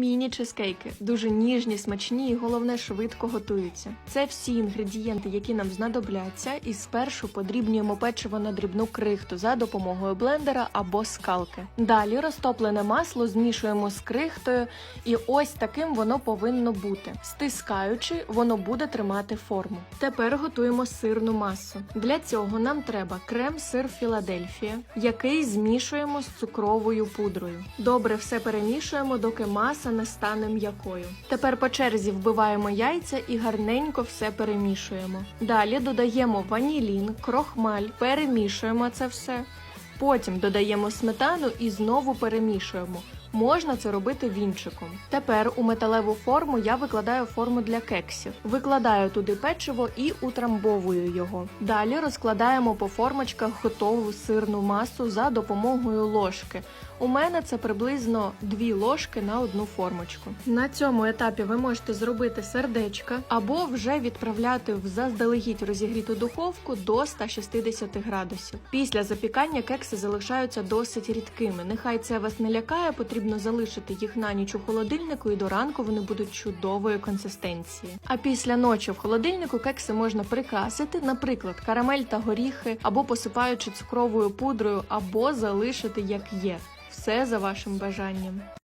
Міні чизкейки дуже ніжні, смачні і головне швидко готуються. Це всі інгредієнти, які нам знадобляться, і спершу подрібнюємо печиво на дрібну крихту за допомогою блендера або скалки. Далі розтоплене масло змішуємо з крихтою, і ось таким воно повинно бути. Стискаючи, воно буде тримати форму. Тепер готуємо сирну масу. Для цього нам треба крем-сир Філадельфія, який змішуємо з цукровою пудрою. Добре все перемішуємо, доки маса не стане м'якою. Тепер по черзі вбиваємо яйця і гарненько все перемішуємо. Далі додаємо ванілін, крохмаль, перемішуємо це все. Потім додаємо сметану і знову перемішуємо. Можна це робити вінчиком. Тепер у металеву форму я викладаю форму для кексів. Викладаю туди печиво і утрамбовую його. Далі розкладаємо по формочках готову сирну масу за допомогою ложки. У мене це приблизно 2 ложки на одну формочку. На цьому етапі ви можете зробити сердечка або вже відправляти в заздалегідь розігріту духовку до 160 градусів. Після запікання кекси залишаються досить рідкими. Нехай це вас не лякає, потрібно залишити їх на ніч у холодильнику, і до ранку вони будуть чудової консистенції. А після ночі в холодильнику кекси можна прикрасити, наприклад, карамель та горіхи, або посипаючи цукровою пудрою, або залишити як є. Все за вашим бажанням.